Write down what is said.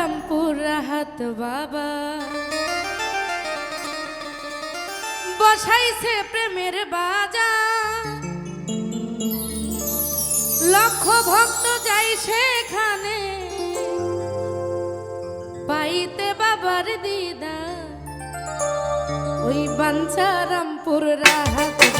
রামপুর রাহাত বাবা। বসাইছে প্রেমের বাজা লক্ষ ভক্ত যাই সেখানে। পাইতে বাবার দিদা। ওই বাঞ্ছারামপুর রাহাত